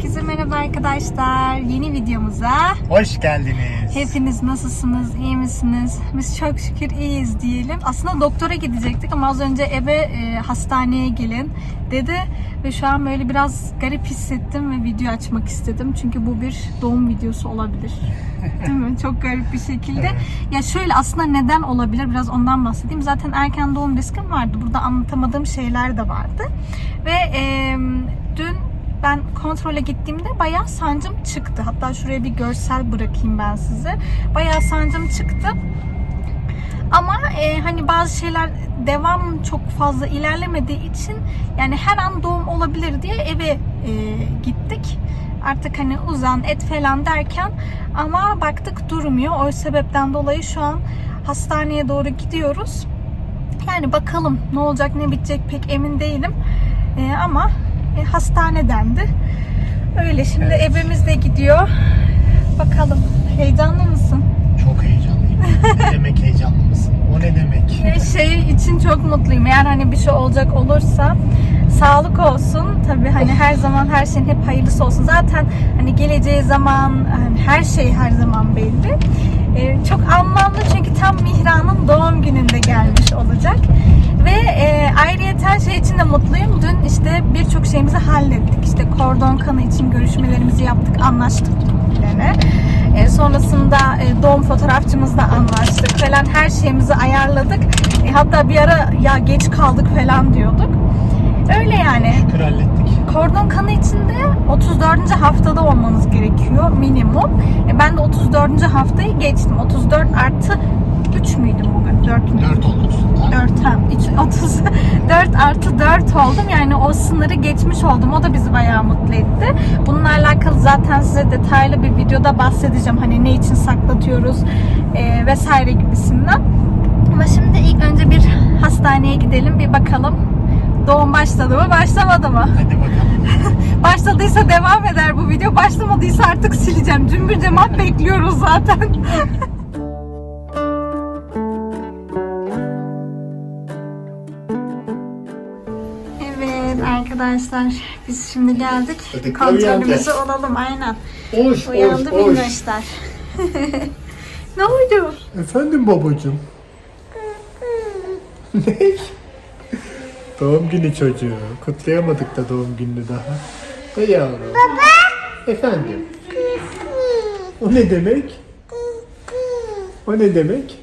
Herkese merhaba arkadaşlar. Yeni videomuza Hoş geldiniz. hepiniz nasılsınız? iyi misiniz? Biz çok şükür iyiyiz diyelim. Aslında doktora gidecektik ama az önce eve e, hastaneye gelin dedi ve şu an böyle biraz garip hissettim ve video açmak istedim. Çünkü bu bir doğum videosu olabilir. Değil mi? Çok garip bir şekilde. Ya şöyle aslında neden olabilir? Biraz ondan bahsedeyim. Zaten erken doğum riskim vardı. Burada anlatamadığım şeyler de vardı. Ve e, dün ben kontrole gittiğimde bayağı sancım çıktı. Hatta şuraya bir görsel bırakayım ben size. Bayağı sancım çıktı. Ama e, hani bazı şeyler devam çok fazla ilerlemediği için yani her an doğum olabilir diye eve e, gittik. Artık hani uzan et falan derken ama baktık durmuyor. O sebepten dolayı şu an hastaneye doğru gidiyoruz. Yani bakalım ne olacak ne bitecek pek emin değilim. E, ama e, hastane dendi. Öyle şimdi evimiz de gidiyor. Bakalım heyecanlı mısın? Çok heyecanlıyım. ne demek heyecanlı mısın? O ne demek? Ve şey için çok mutluyum. Eğer hani bir şey olacak olursa sağlık olsun. Tabii hani her zaman her şeyin hep hayırlısı olsun. Zaten hani geleceği zaman hani her şey her zaman belli. Ee, çok anlamlı çünkü tam Mihra'nın doğum gününde gelmiş olacak. Ve e, ayrıyeten şey için de mutluyum. Dün işte şeyimizi hallettik. İşte kordon kanı için görüşmelerimizi yaptık, anlaştık yine. E, sonrasında e, doğum fotoğrafçımızla anlaştık falan her şeyimizi ayarladık. E, hatta bir ara ya geç kaldık falan diyorduk. Öyle yani. Şükür hallettik. Kordon kanı içinde 34. haftada olmanız gerekiyor minimum. E, ben de 34. haftayı geçtim. 34 artı 3 müydüm bugün? 4 müydüm? Dört olmuşsun da. 4 hem 3 34 artı 4 oldum. Yani o sınırı geçmiş oldum. O da bizi bayağı mutlu etti. Bununla alakalı zaten size detaylı bir videoda bahsedeceğim. Hani ne için saklatıyoruz e, vesaire gibisinden. Ama şimdi ilk önce bir hastaneye gidelim bir bakalım. Doğum başladı mı başlamadı mı? Hadi bakalım. Başladıysa devam eder bu video. Başlamadıysa artık sileceğim. Cümbür cemaat bekliyoruz zaten. arkadaşlar biz şimdi geldik. Hadi Kontrolümüzü uyanacağız. olalım aynen. Hoş Uyandı minnoşlar. ne oldu? Efendim babacığım. ne? Doğum günü çocuğu. Kutlayamadık da doğum gününü daha. Da yavrum. Baba. Efendim. O ne demek? O ne demek?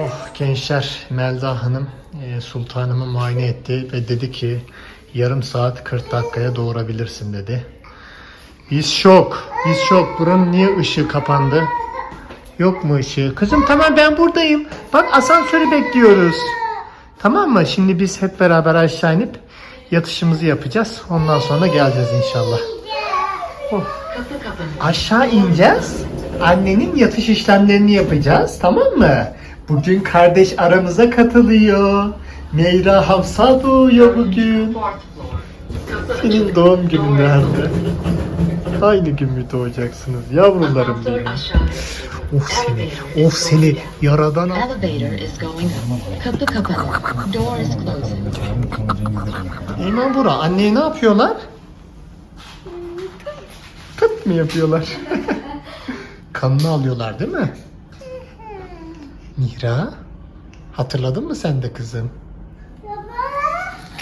Oh gençler Melda Hanım e, sultanımı muayene etti ve dedi ki yarım saat 40 dakikaya doğurabilirsin dedi. Biz şok. Biz şok. Buranın niye ışığı kapandı? Yok mu ışığı? Kızım tamam ben buradayım. Bak asansörü bekliyoruz. Tamam mı? Şimdi biz hep beraber aşağı inip yatışımızı yapacağız. Ondan sonra geleceğiz inşallah. Oh. Aşağı ineceğiz. Annenin yatış işlemlerini yapacağız. Tamam mı? Bugün kardeş aramıza katılıyor. Meyra Hafsa doğuyor bugün. Senin doğum günün nerede? Aynı gün mü doğacaksınız yavrularım benim? Of seni, of seni yaradan al. Eymen Bura, anneye ne yapıyorlar? Pıt mı yapıyorlar? Kanını alıyorlar değil mi? Mihra, hatırladın mı sen de kızım?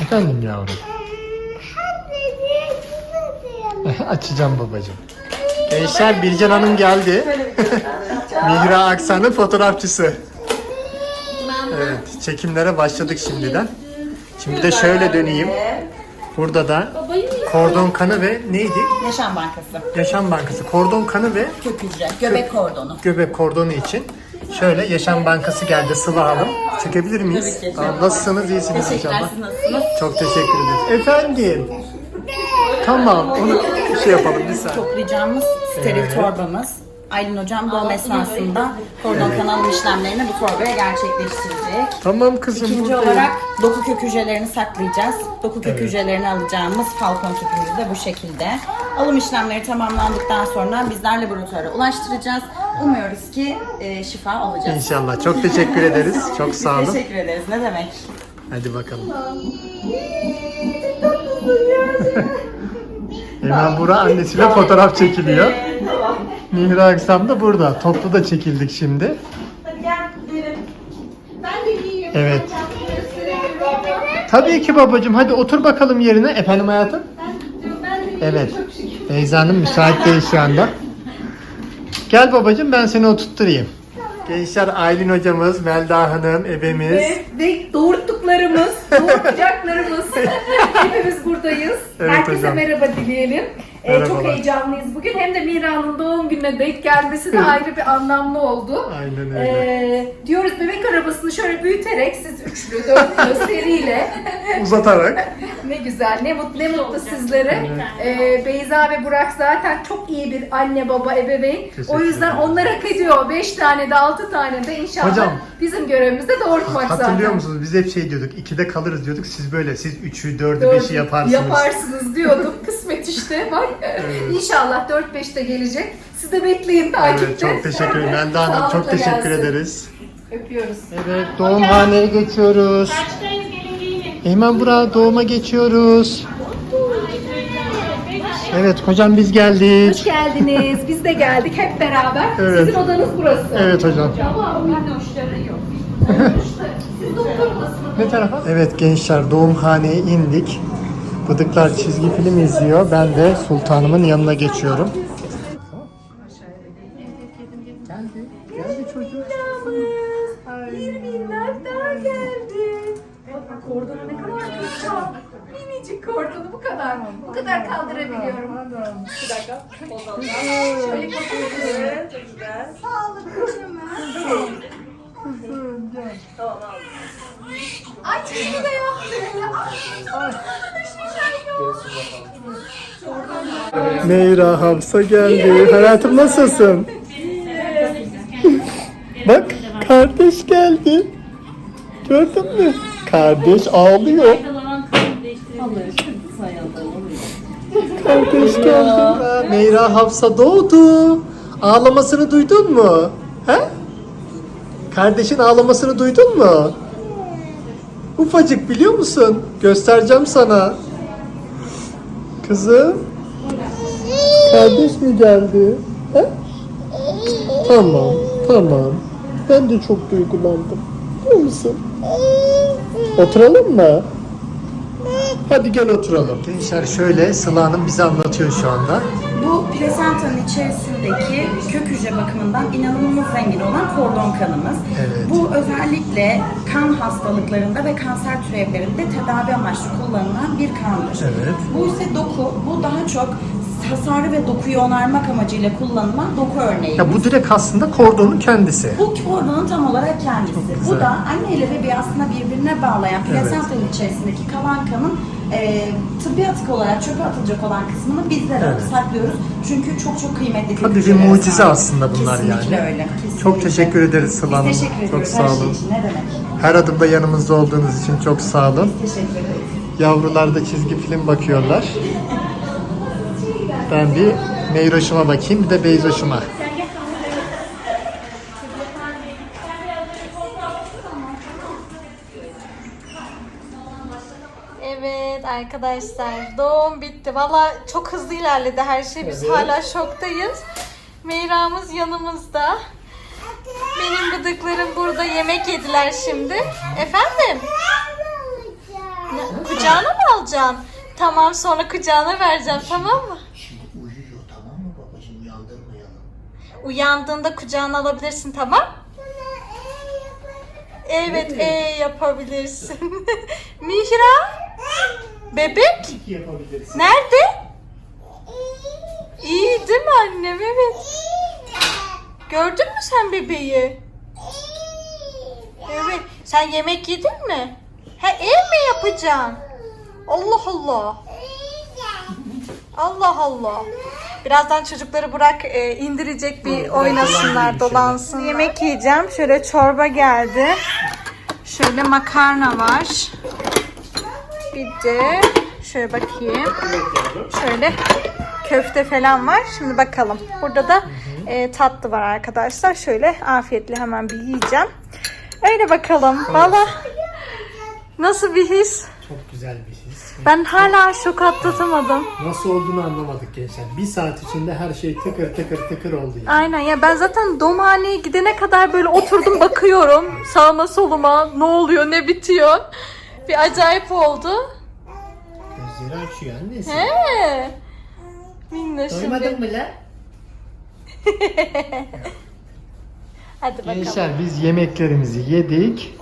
Efendim yavrum. Açacağım babacığım. Gençler Bircan Hanım geldi. Mihra Aksan'ın fotoğrafçısı. Evet, çekimlere başladık şimdiden. Şimdi de şöyle döneyim. Burada da kordon kanı ve neydi? Yaşam Bankası. Yaşam Bankası. Kordon kanı ve Kök hücre. Göbek kordonu. göbek kordonu için. Şöyle Yaşam Bankası geldi Sıla Hanım. Çekebilir miyiz? Tabii ki. Nasılsınız? İyisiniz Teşekkürler. inşallah. Siz nasılsınız? Çok teşekkür ederiz. Efendim. Tamam, onu şey yapalım bir saniye. Toplayacağımız steril Evet. torbamız. Aylin hocam doğum esnasında kordon kanalım işlemlerini bu torbaya gerçekleştirecek. Tamam kızım İkinci buradayım. olarak doku kök hücrelerini saklayacağız. Doku kök hücrelerini alacağımız falcon tüpümüz de bu şekilde. Alım işlemleri tamamlandıktan sonra bizler laboratuvara ulaştıracağız. Umuyoruz ki e, şifa alacağız. İnşallah. Çok teşekkür ederiz. Çok sağ olun. Teşekkür ederiz. Ne demek? Hadi bakalım. Hemen Bura annesiyle fotoğraf çekiliyor. Mihra Aksam da burada. Toplu da çekildik şimdi. Hadi gel gidelim. Ben de giyeyim. Evet. Kendimi. Tabii ki babacığım. Hadi otur bakalım yerine. Efendim hayatım? Ben de giyeyim. Evet. Çok şükür. Beyza'nın müsait değil şu anda. Gel babacığım ben seni oturtturayım. Gençler Aylin hocamız, Melda Hanım, ebemiz. Ve, ve doğurttuklarımız, doğurtacaklarımız hepimiz buradayız. Evet Herkese hocam. merhaba dileyelim. Ee, çok Merhabalar. heyecanlıyız bugün. Hem de Mira'nın doğum gününe denk gelmesi de ayrı bir anlamlı oldu. Aynen öyle. Ee, diyoruz bebek arabasını şöyle büyüterek siz üçlü, dörtlü seriyle Uzatarak. ne güzel, ne mutlu, ne mutlu sizlere. Ee, Beyza ve Burak zaten çok iyi bir anne baba ebeveyn. Teşekkür O yüzden ederim. onlar hak ediyor. Beş tane de altı tane de inşallah Hocam, bizim görevimiz de doğurtmak zaten. Hatırlıyor musunuz? Biz hep şey diyorduk. ikide kalırız diyorduk. Siz böyle. Siz üçü, dördü, Dört- beşi yaparsınız. Yaparsınız diyorduk. Kısmet işte. Bak inşallah 4-5'te gelecek. Siz de bekleyin takipte. Evet çok teşekkür ederim. Melda Hanım çok Sağlıkla teşekkür gelsin. ederiz. Öpüyoruz. Evet doğumhaneye geçiyoruz. Hemen buraya doğuma geçiyoruz. Evet hocam biz Hoş geldik. geldiniz. Biz de geldik hep beraber. Evet. Sizin odanız burası. Evet hocam. Ama minnoşları yok. Siz doktor odasınız. Ne tarafa? Evet gençler doğumhaneye indik. Bıdıklar çizgi film izliyor. Ben de sultanımın yanına geçiyorum. Geldi. Geldi çocuk. Bir minnak daha geldi. Bak kordonu ne kadar güzel. Minicik kordonu bu kadar. Bu kadar kaldırabiliyorum. Bir dakika. Şöyle kapatıyoruz. Çok güzel. Ay çizgi de yaptı. Ay, Meyra Hafsa geldi. Hayatım nasılsın? Bak kardeş geldi. Gördün mü? Kardeş ağlıyor. Kardeş geldi. Meyra Hafsa doğdu. Ağlamasını duydun mu? He? Kardeşin ağlamasını duydun mu? Ufacık biliyor musun? Göstereceğim sana. Kızım. Kardeş mi geldi? He? Tamam, tamam. Ben de çok duygulandım. Biliyor musun? Oturalım mı? Hadi gel oturalım. Gençler şöyle Sıla Hanım bize anlatıyor şu anda. Bu plasentanın içerisindeki kök hücre bakımından inanılmaz zengin olan kordon kanımız. Evet. Bu özellikle kan hastalıklarında ve kanser türevlerinde tedavi amaçlı kullanılan bir kandır. Evet. Bu ise doku, bu daha çok hasarı ve dokuyu onarmak amacıyla kullanılan doku örneği. Ya bu direkt aslında kordonun kendisi. Bu kordonun tam olarak kendisi. Bu da anne ile bebeği aslında birbirine bağlayan plasentanın içerisindeki kalan kanın e, tıbbi atık olarak çöpe atılacak olan kısmını bizler Evet. saklıyoruz. Çünkü çok çok kıymetli Tabii bir mucize sahip. aslında bunlar Kesinlikle yani. öyle. Kesinlikle. Çok teşekkür ederiz Sıla Hanım. Biz teşekkür Çok ediyoruz sağ her şey olun. için. Ne demek? Her adımda yanımızda olduğunuz için çok sağ olun. Teşekkür ederiz. Yavrular da çizgi film bakıyorlar. Ben bir Meyroş'uma bakayım bir de Beyzoş'uma. Evet arkadaşlar doğum bitti. Valla çok hızlı ilerledi her şey. Biz Evet. hala şoktayız. Meyra'mız yanımızda. Benim gıdıklarım burada yemek yediler şimdi. Efendim? Ne, kucağına mı alacaksın? Tamam sonra kucağına vereceğim tamam mı? Uyandığında kucağına alabilirsin tamam? Evet, e yapabilirsin. Mihra? Bebek? Nerede? İyi değil mi annem? Evet. Gördün mü sen bebeği? Evet. Sen yemek yedin mi? Ha ev mi yapacaksın? Allah Allah. Allah Allah. Birazdan çocukları bırak e, indirecek bir oynasınlar, dolansın. Yemek yiyeceğim. Şöyle çorba geldi. Şöyle makarna var. Bir de şöyle bakayım. Şöyle köfte falan var. Şimdi bakalım. Burada da e, tatlı var arkadaşlar. Şöyle afiyetle hemen bir yiyeceğim. Öyle bakalım. Valla nasıl bir his? Çok güzel bir his. Ben hala şok atlatamadım. Nasıl olduğunu anlamadık gençler. Bir saat içinde her şey tıkır tıkır tıkır oldu yani. Aynen ya ben zaten doğumhaneye gidene kadar böyle oturdum bakıyorum sağıma soluma ne oluyor ne bitiyor. Bir acayip oldu. Gözleri açıyor annesi. He. Minnoşum Doymadın mı lan? Hadi bakalım. Gençler biz yemeklerimizi yedik.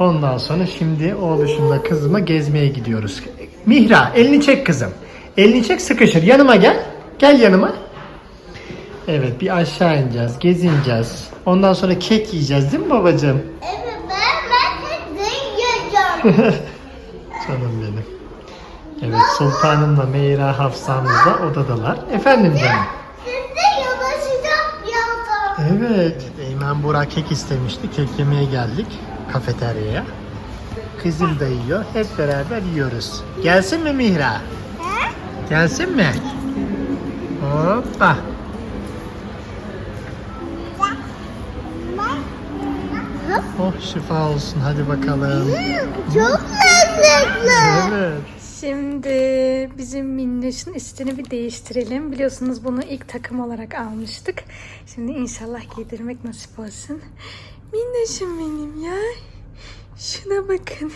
Ondan sonra şimdi oğluşumla kızıma gezmeye gidiyoruz. Mihra elini çek kızım. Elini çek sıkışır. Yanıma gel. Gel yanıma. Evet bir aşağı ineceğiz. Gezineceğiz. Ondan sonra kek yiyeceğiz değil mi babacığım? Evet ben ben yiyeceğim. Canım benim. Evet sultanımla Meyra Hafsa'mız da odadalar. Efendim canım. Evet. Eymen Burak kek istemişti. Kek yemeye geldik kafeteryaya. Kızım da yiyor. Hep beraber yiyoruz. Gelsin mi Mihra? Gelsin mi? Hoppa. Oh şifa olsun. Hadi bakalım. Çok lezzetli. Evet. Şimdi bizim minnoşun üstünü bir değiştirelim. Biliyorsunuz bunu ilk takım olarak almıştık. Şimdi inşallah giydirmek nasip olsun. Minnoşum benim ya. Şuna bakın.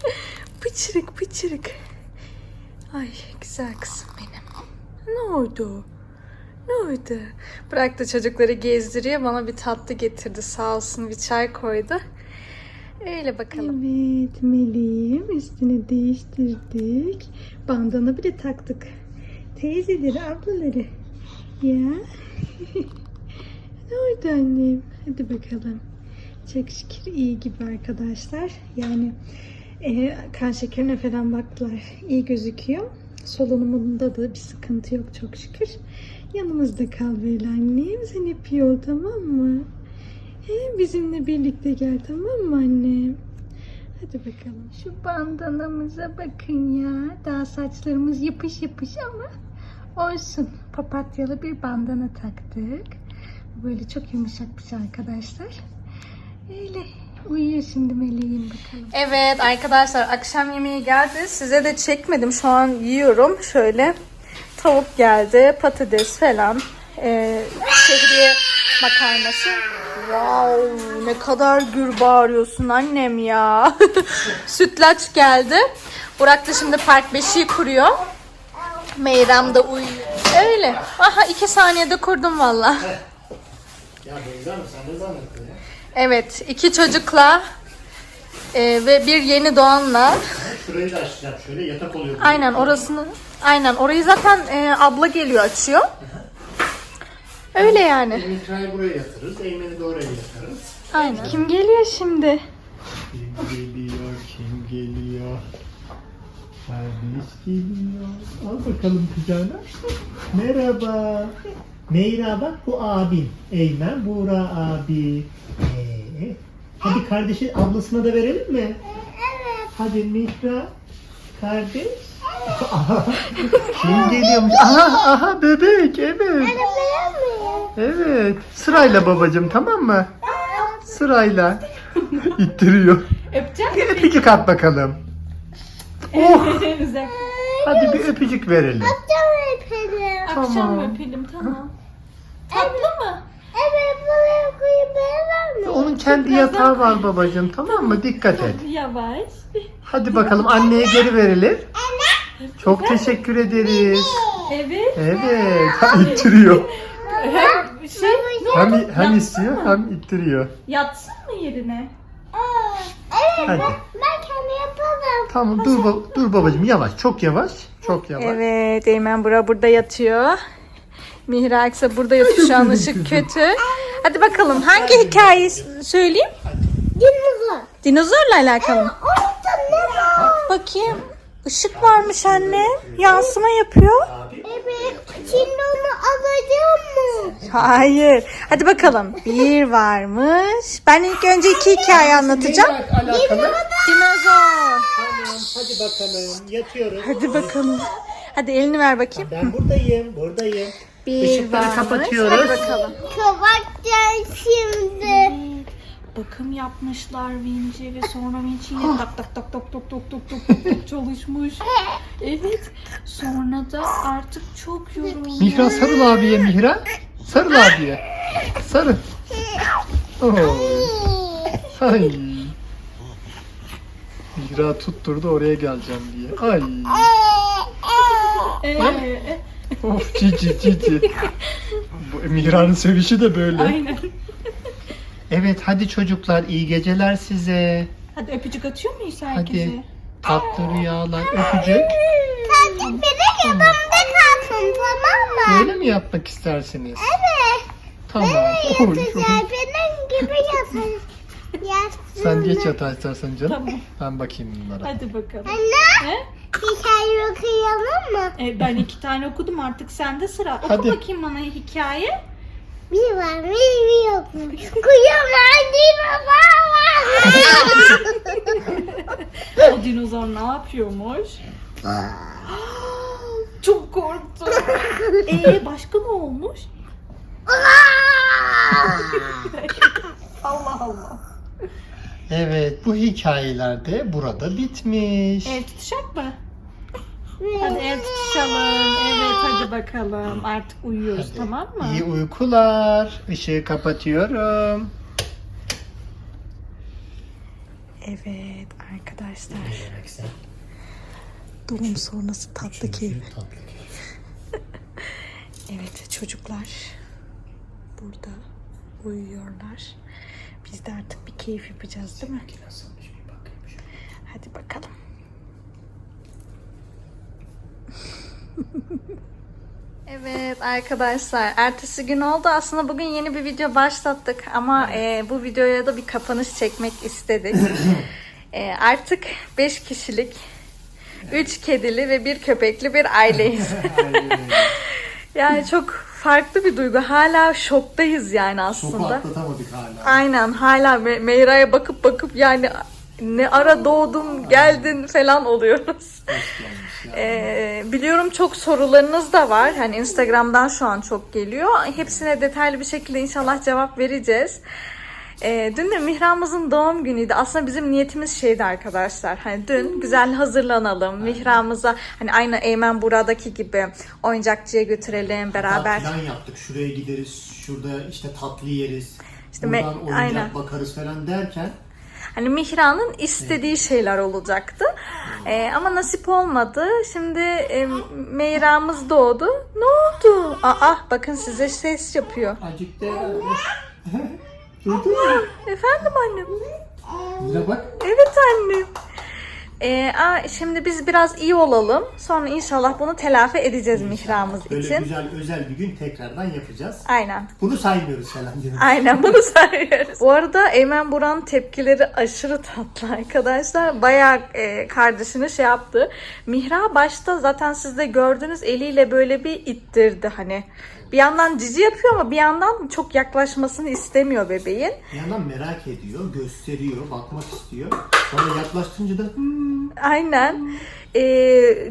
pıçırık pıçırık. Ay güzel kızım benim. Ne oldu? Ne oldu? Bıraktı çocukları gezdiriyor. Bana bir tatlı getirdi sağ olsun. Bir çay koydu. Öyle bakalım. Evet Meleğim üstünü değiştirdik. Bandana bile taktık. Teyzeleri, ablaları. Ya. ne oldu annem? Hadi bakalım. Çok şükür iyi gibi arkadaşlar. Yani e, kan şekerine falan baktılar. İyi gözüküyor. Solunumunda da bir sıkıntı yok çok şükür. Yanımızda kal böyle annem. Sen hep iyi ol tamam mı? He, bizimle birlikte gel tamam mı annem? Hadi bakalım. Şu bandanamıza bakın ya. Daha saçlarımız yapış yapış ama olsun. Papatyalı bir bandana taktık. Böyle çok yumuşak bir şey arkadaşlar. Öyle. Uyuyor şimdi meleğim bakalım. Evet arkadaşlar akşam yemeği geldi. Size de çekmedim. Şu an yiyorum. Şöyle tavuk geldi. Patates falan. Ee, şehriye makarnası. Wow, ne kadar gür bağırıyorsun annem ya. Sütlaç geldi. Burak da şimdi park beşiği kuruyor. Meyrem de uyuyor. Öyle. Aha iki saniyede kurdum valla. Ya Beyza mı? Sen ne zannettin? Evet, iki çocukla e, ve bir yeni doğanla. Şurayı da açacağım. Şöyle yatak oluyor. Aynen orasını. Aynen orayı zaten e, abla geliyor açıyor. Öyle yani. Mihra'yı buraya yatırırız. Eymen'i de oraya yatırırız. Aynen. Kim geliyor şimdi? Kim geliyor? Kim geliyor? Kardeş geliyor. Al bakalım kucağına. Merhaba. Meyra bak bu abin. Eymen Buğra abi. Ee, hadi kardeşi ablasına da verelim mi? Evet. Hadi Mihra kardeş. Aha, Kim geliyormuş? Aha aha bebek evet. Evet. Sırayla babacığım tamam mı? Sırayla. İttiriyor. Öpeceğim. Bir öpücük at bakalım. Oh. Hadi bir öpücük verelim. Akşam Tamam. öpelim tamam. Tatlı mı? Evet buraya koyup ben mi? Onun kendi yatağı var babacığım tamam mı? Dikkat et. Yavaş. Hadi bakalım anneye geri verelim. Çok teşekkür ederiz. Evet. Evet. Ha, ittiriyor. Şey Hem, hem istiyor hem ittiriyor. yatsın mı yerine? Evet Hadi. ben kendi yaparım. Tamam dur, ba- dur babacığım yavaş. Çok yavaş. Çok yavaş. Evet, Eymen Bura burada yatıyor. Mihra ise burada yatıyor. Şu an ışık kötü. Hadi bakalım hangi hikayeyi söyleyeyim? Dinozor. Dinozorla alakalı mı? Bakayım. Işık varmış anne. Yansıma yapıyor. Evet şimdi onu alacağım mı? Hayır. Hadi bakalım. Bir varmış. Ben ilk önce iki hikaye anlatacağım. Alakalı. Dinozor. Tamam hadi bakalım. Yatıyoruz. Hadi bakalım. Hadi elini ver bakayım. Ben buradayım. Buradayım. Bir Işıkları varmış. kapatıyoruz. Hadi bakalım. Kapatacağım şimdi. bakım yapmışlar Vinci ve sonra Vinci yine tak tak tak tak tak tak tak tak tak tak çalışmış. Evet. Sonra da artık çok yorulmuş. Mihra sarıl abiye Mihra. Sarıl abiye. Sarıl. Oo. Ay. Mihra tutturdu oraya geleceğim diye. Ay. Ee, Of cici cici. Bu Mihra'nın sevişi de böyle. aynen. Evet hadi çocuklar iyi geceler size. Hadi öpücük atıyor muyuz herkese? Hadi. Tatlı rüyalar öpücük. Tabii benim yanımda kalsın tamam mı? Böyle mi yapmak istersiniz? Evet. Tamam. Oy, oy. Güzel benim gibi yatın. Yatsın. Sen geç yatağa istersen canım. Tamam. Ben bakayım bunlara. Hadi bakalım. Anne He? Hikaye okuyalım mı? E, ben iki tane okudum artık sende sıra. Oku Hadi. bakayım bana hikaye. Bir var bir bir yokmuş. Kuyular bir baba var. O dinozor ne yapıyormuş? Çok korktum. Ee başka ne olmuş? Allah Allah. Evet bu hikayeler de burada bitmiş. Ev tutacak mı? Hadi ev tutuşalım. Evet hadi bakalım. Artık uyuyoruz Hadi. tamam mı? İyi uykular. Işığı kapatıyorum. Evet arkadaşlar. Doğum sonrası tatlı keyif. Evet çocuklar burada uyuyorlar. Biz de artık bir keyif yapacağız değil mi? Hadi bakalım. Evet arkadaşlar ertesi gün oldu aslında bugün yeni bir video başlattık ama e, bu videoya da bir kapanış çekmek istedik. E, artık 5 kişilik 3 kedili ve bir köpekli bir aileyiz. yani çok farklı bir duygu. Hala şoktayız yani aslında. atlatamadık hala. Aynen hala Me- Meyra'ya bakıp bakıp yani ne ara doğdun geldin falan oluyoruz. Ee, biliyorum çok sorularınız da var. Hani Instagram'dan şu an çok geliyor. Hepsine detaylı bir şekilde inşallah cevap vereceğiz. Ee, dün de Mihram'ımızın doğum günüydü. Aslında bizim niyetimiz şeydi arkadaşlar. Hani dün güzel hazırlanalım. Mihram'ımıza hani aynı Eymen Buradaki gibi oyuncakçıya götürelim beraber. Plan yaptık. Şuraya gideriz. Şurada işte tatlı yeriz. İşte me- Buradan oyuncak aynen. bakarız falan derken Hani Mihra'nın istediği şeyler olacaktı. Ee, ama nasip olmadı. Şimdi e, Meyra'mız doğdu. Ne oldu? Aa bakın size ses yapıyor. acıktı. Duydun mu? Efendim annem. Mira bak. Evet annem. Ee, aa, şimdi biz biraz iyi olalım. Sonra inşallah bunu telafi edeceğiz Mihra'mız Böyle için. güzel özel bir gün tekrardan yapacağız. Aynen. Bunu saymıyoruz falan. Aynen bunu sayıyoruz. Bu arada Eymen Buran tepkileri aşırı tatlı arkadaşlar. Bayağı e, kardeşini şey yaptı. Mihra başta zaten siz de gördünüz eliyle böyle bir ittirdi hani. Bir yandan cici yapıyor ama bir yandan çok yaklaşmasını istemiyor bebeğin. Bir yandan merak ediyor, gösteriyor, bakmak istiyor. Sonra yaklaştınca da "Hmm." Aynen. E,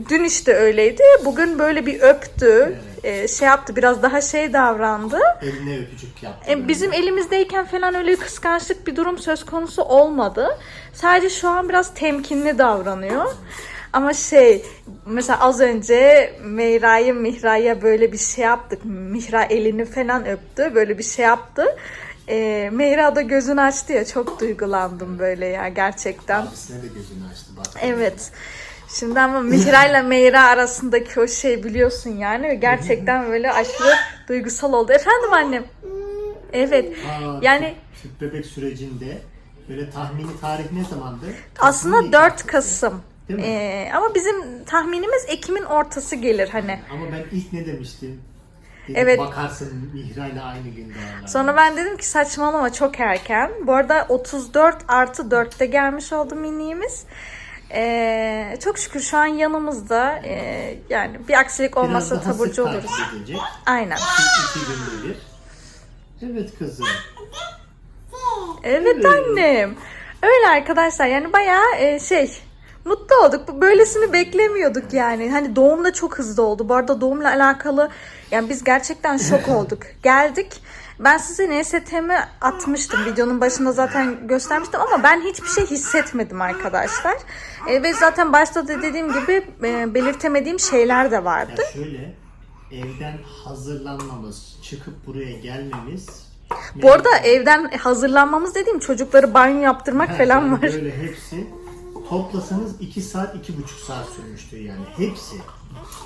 dün işte öyleydi. Bugün böyle bir öptü. E, şey yaptı biraz daha şey davrandı. eline öpücük yaptı. E, bizim elimizdeyken falan öyle kıskançlık bir durum söz konusu olmadı. Sadece şu an biraz temkinli davranıyor. Ama şey mesela az önce Meyra'yı Mihra'ya böyle bir şey yaptık. Mihra elini falan öptü. Böyle bir şey yaptı. E, Meyra da gözünü açtı ya çok duygulandım böyle ya gerçekten. Abisine de gözünü açtı bak. Evet. Şimdi ama Mihra ile Meyra arasındaki o şey biliyorsun yani gerçekten böyle aşırı duygusal oldu. Efendim annem? Evet. Aa, Yani tüp, bebek sürecinde böyle tahmini tarih ne zamandı? aslında Kasım 4 mıydı? Kasım. Değil mi? Ee, ama bizim tahminimiz Ekim'in ortası gelir hani. Ama ben ilk ne demiştim? Dedim, Evet. Bakarsın Mihra ile aynı gün doğarlar. Sonra ben dedim ki saçmalama çok erken. Bu arada 34 artı 4'te gelmiş oldu miniğimiz. Ee, çok şükür şu an yanımızda. Ee, yani bir aksilik olmasa taburcu oluruz. Aynen. İki, iki günde bir. Evet kızım. Evet annem. Öyle arkadaşlar yani bayağı e, şey mutlu olduk. Bu- Böylesini beklemiyorduk yani. Hani doğum da çok hızlı oldu. Bu arada doğumla alakalı yani biz gerçekten şok olduk. Geldik Ben size NST'mi atmıştım. Videonun başında zaten göstermiştim ama ben hiçbir şey hissetmedim arkadaşlar. E, ve zaten başta da dediğim gibi e, belirtemediğim şeyler de vardı. Ya şöyle evden hazırlanmamız, çıkıp buraya gelmemiz. Bu arada evden hazırlanmamız dediğim çocukları banyo yaptırmak falan yani var. Böyle hepsi toplasanız 2 saat, 2,5 saat sürmüştür yani. Hepsi.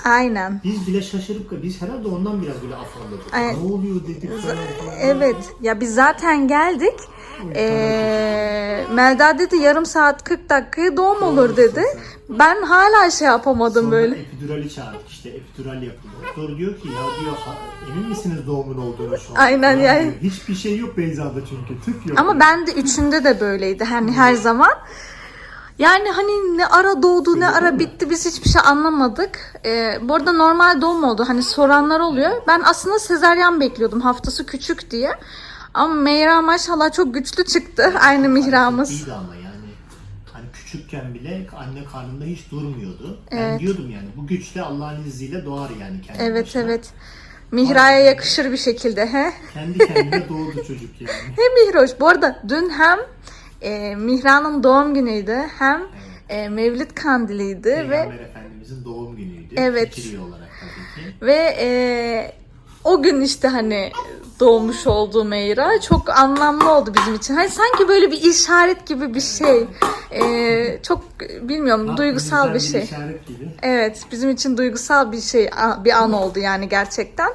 Aynen. Biz bile şaşırıp biz herhalde ondan biraz böyle afalladık. Ay- Ne oluyor dedik falan. Evet. Ya biz zaten geldik. Ee, Melda dedi yarım saat 40 dakikaya doğum olur dedi. Ben hala şey yapamadım Sonra böyle. epidurali çağırdık işte epidural yapıldı. Doktor diyor ki ya diyor "ha- emin misiniz doğumun olduğunu şu an? Aynen Ya yani. diyor, Hiçbir şey yok Beyza'da çünkü tık yok. Ama ben de üçünde de böyleydi hani her zaman. Yani hani ne ara doğdu ne ara bitti biz hiçbir şey anlamadık. Ee, bu arada normal doğum oldu hani soranlar oluyor. Ben aslında sezaryen bekliyordum haftası küçük diye. Ama Meyra maşallah çok güçlü çıktı aynı mihramız. İyiydi ama yani. Hani küçükken bile anne karnında hiç durmuyordu. Ben diyordum yani bu güçle Allah'ın izniyle doğar yani kendi Evet başına. evet. Mihra'ya yakışır bir şekilde he. Kendi kendine doğdu çocuk yani. Hem Mihroş. Bu arada dün hem e, Mihra'nın doğum günüydü hem e, Mevlid kandiliydi ve Peygamber Efendimizin doğum günüydü. Evet. Fikri olarak tabii ki. ve e, o gün işte hani doğmuş oldu Meyra çok anlamlı oldu bizim için. Hani sanki böyle bir işaret gibi bir şey. E, çok bilmiyorum duygusal bir şey. gibi. Evet, bizim için duygusal bir şey, bir an oldu yani gerçekten.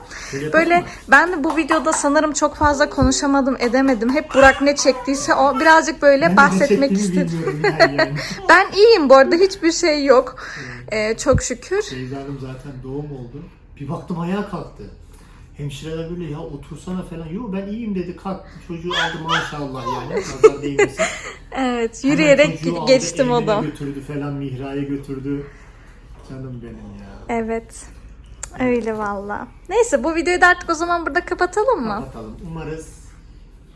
Böyle ben de bu videoda sanırım çok fazla konuşamadım, edemedim. Hep Burak ne çektiyse o birazcık böyle Ben bahsetmek istedim. yani. Ben iyiyim bu arada, hiçbir şey yok. Ee, çok şükür. Beyza Hanım zaten doğum oldu. Bir baktım ayağa kalktı. Hemşireler böyle ya otursana falan. Yo ben iyiyim dedi kalktı. Çocuğu aldı maşallah yani. Nazar değmesin. Evet, yürüyerek aldı, geçtim evine oda. götürdü falan Mihra'ya götürdü. Canım benim ya. Evet. Öyle valla. Neyse bu videoyu da artık o zaman burada kapatalım mı? Kapatalım. Umarız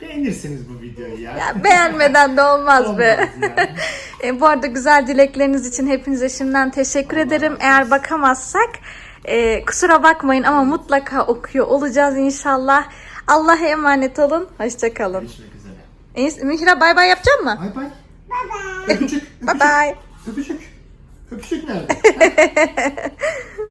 beğenirsiniz bu videoyu ya. Ya beğenmeden de olmaz be. Olmaz yani. E, bu arada güzel dilekleriniz için hepinize şimdiden teşekkür ederim. Eğer bakamazsak e, kusura bakmayın ama mutlaka okuyor olacağız inşallah. Allah'a emanet olun. Hoşçakalın. Görüşmek üzere. Mihra bay bay yapacak mı? Bay bay. Öpücük. Bay bay. Öpücük. Öpücük nerede?